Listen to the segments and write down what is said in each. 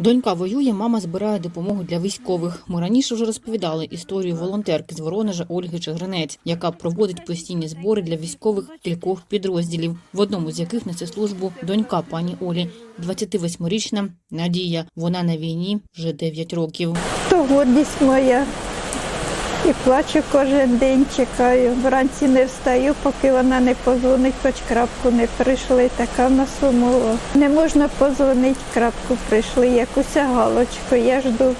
Донька воює, мама збирає допомогу для військових. Ми раніше вже розповідали історію волонтерки з Воронежа Ольги Чигринець, яка проводить постійні збори для військових кількох підрозділів, в одному з яких несе службу донька пані Олі, 28-річна Надія. Вона на війні вже 9 років. То гордість моя. І плачу кожен день, чекаю. Вранці не встаю, поки вона не позвонить, хоч крапку не прийшли. Така в нас умова. Не можна позвонити, крапку прийшли, якусь галочку. Я жду.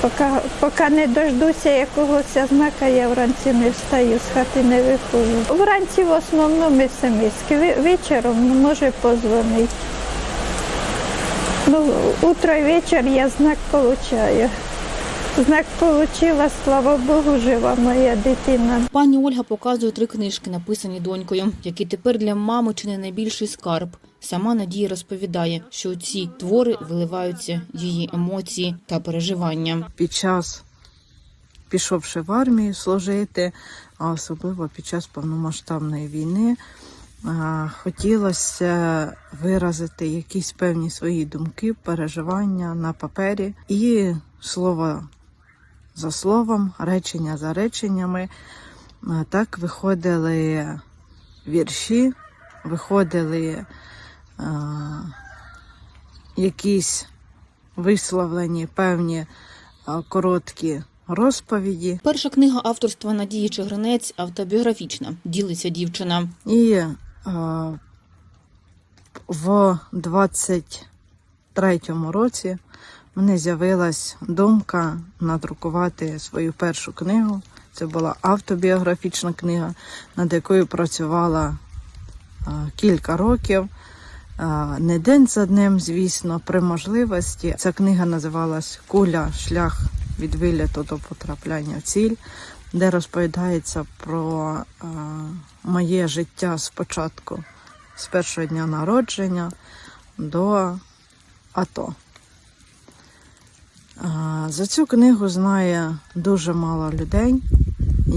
Поки, поки не дождуся якогось знака, я вранці не встаю, з хати не виходжу. Вранці в основному смс. Вечором може позвонити. Ну, утро і вечір я знак получаю. Знак получила, слава Богу, жива моя дитина. Пані Ольга показує три книжки, написані донькою, які тепер для мами чи не найбільший скарб. Сама Надія розповідає, що у ці твори виливаються її емоції та переживання. під час пішовши в армію служити, а особливо під час повномасштабної війни, хотілося виразити якісь певні свої думки, переживання на папері і слово за словом, речення за реченнями. Так виходили вірші, виходили а, якісь висловлені певні а, короткі розповіді. Перша книга авторства Надії Чигринець автобіографічна. Ділиться дівчина. І е, в 23-му році мене з'явилась думка надрукувати свою першу книгу. Це була автобіографічна книга, над якою працювала е, кілька років. Е, Не день за днем, звісно, при можливості. Ця книга називалась Куля шлях від виліту до потрапляння в ціль, де розповідається про е, моє життя спочатку з першого дня народження до АТО. За цю книгу знає дуже мало людей.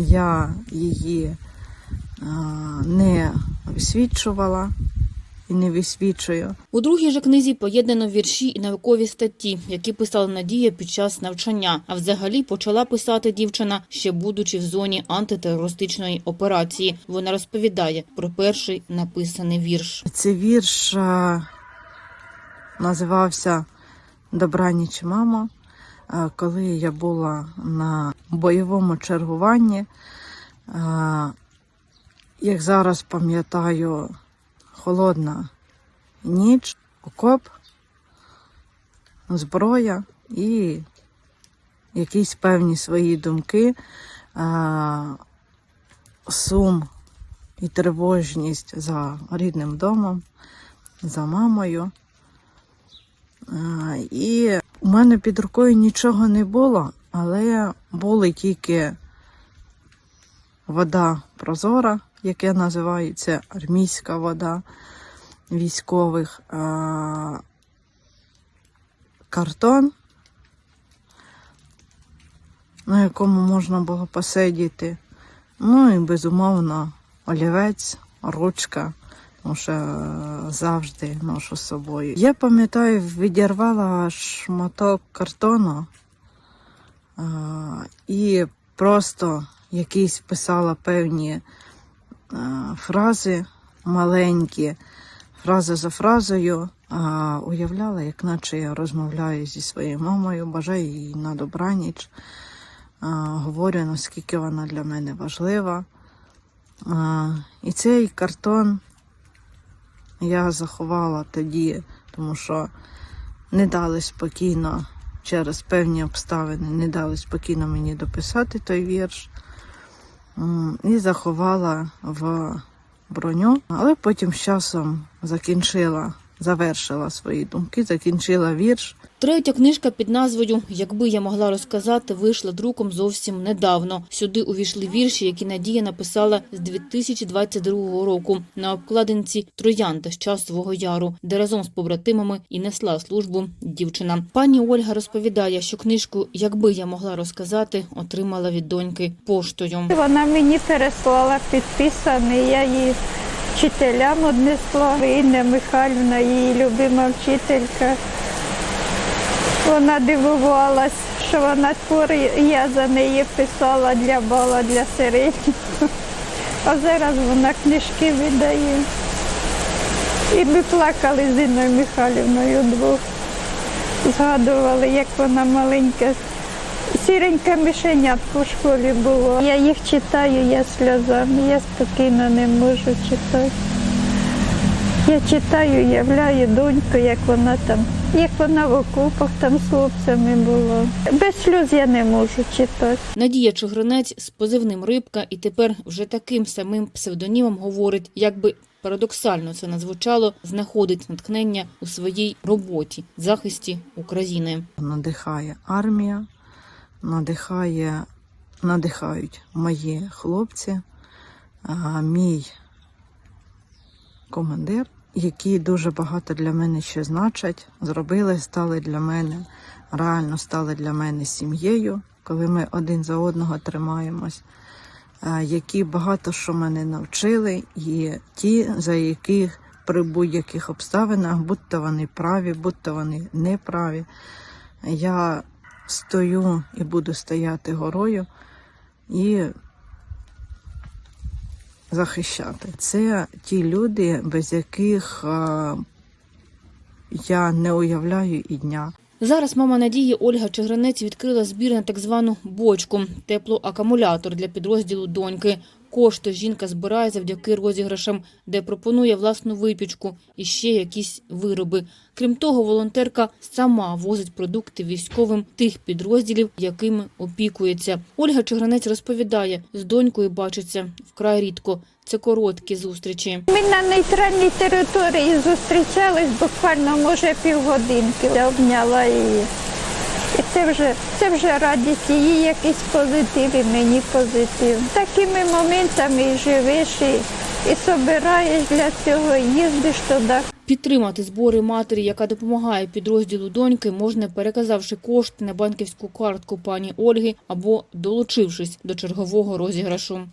Я її не висвічувала і не висвічую. У другій же книзі поєднано вірші і наукові статті, які писала Надія під час навчання. А взагалі почала писати дівчина ще будучи в зоні антитерористичної операції. Вона розповідає про перший написаний вірш. Цей вірш називався Добраніч, мамо. Коли я була на бойовому чергуванні, як зараз пам'ятаю, холодна ніч, окоп, зброя і якісь певні свої думки, сум і тривожність за рідним домом, за мамою. І мене під рукою нічого не було, але були тільки вода прозора, яка називається армійська вода військових, а, картон, на якому можна було посидіти. Ну і безумовно олівець, ручка, тому що е, завжди ношу з собою. Я пам'ятаю, відірвала шматок картону а, і просто якісь писала певні а, фрази маленькі, фраза за фразою. А, уявляла, як наче я розмовляю зі своєю мамою, бажаю їй на добраніч. А, говорю, наскільки вона для мене важлива. А, і цей картон я заховала тоді, тому що не дали спокійно через певні обставини, не дали спокійно мені дописати той вірш. І заховала в броню, але потім з часом закінчила, завершила свої думки, закінчила вірш. Третя книжка під назвою Якби я могла розказати, вийшла друком зовсім недавно. Сюди увійшли вірші, які Надія написала з 2022 року на обкладинці Троянда з часового яру, де разом з побратимами і несла службу дівчина. Пані Ольга розповідає, що книжку Якби я могла розказати, отримала від доньки поштою. Вона мені переслала підписаний, я її вчителям однесла. Інна Михайлівна, її любима вчителька. Вона дивувалась, що вона твори, я за неї писала для бала, для середнього. А зараз вона книжки видає. І ми плакали з Інною Михайлівною двох. Згадували, як вона маленька. Сіренька мишенятка в школі було. Я їх читаю, я сльозами, я спокійно не можу читати. Я читаю, являю доньку, як вона там, як вона в окопах там з хлопцями була. Без сльоз я не можу читати. Надія Чигринець з позивним Рибка і тепер вже таким самим псевдонімом говорить, якби парадоксально це назвучало, знаходить натхнення у своїй роботі захисті України. Надихає армія, надихає, надихають мої хлопці, мій командир, які дуже багато для мене ще значать, зробили, стали для мене, реально стали для мене сім'єю, коли ми один за одного тримаємось, які багато що мене навчили, і ті, за яких при будь-яких обставинах, будь-то вони праві, будь-то вони неправі, я стою і буду стояти горою і захищати. Це ті люди, без яких а, я не уявляю і дня. Зараз мама Надії Ольга Чигринець відкрила збір на так звану бочку – теплоакумулятор для підрозділу доньки. Кошти жінка збирає завдяки розіграшам, де пропонує власну випічку і ще якісь вироби. Крім того, волонтерка сама возить продукти військовим тих підрозділів, якими опікується. Ольга Чигринець розповідає, з донькою бачиться вкрай рідко. Це короткі зустрічі. Ми на нейтральній території зустрічались буквально, може, півгодинки. Я обняла її. Це вже, це вже радість, її якийсь позитив, і мені позитив. Такими моментами і живеш, і, і собираєш для цього, їздиш туди, Підтримати збори матері, яка допомагає підрозділу доньки, можна переказавши кошти на банківську картку пані Ольги або долучившись до чергового розіграшу.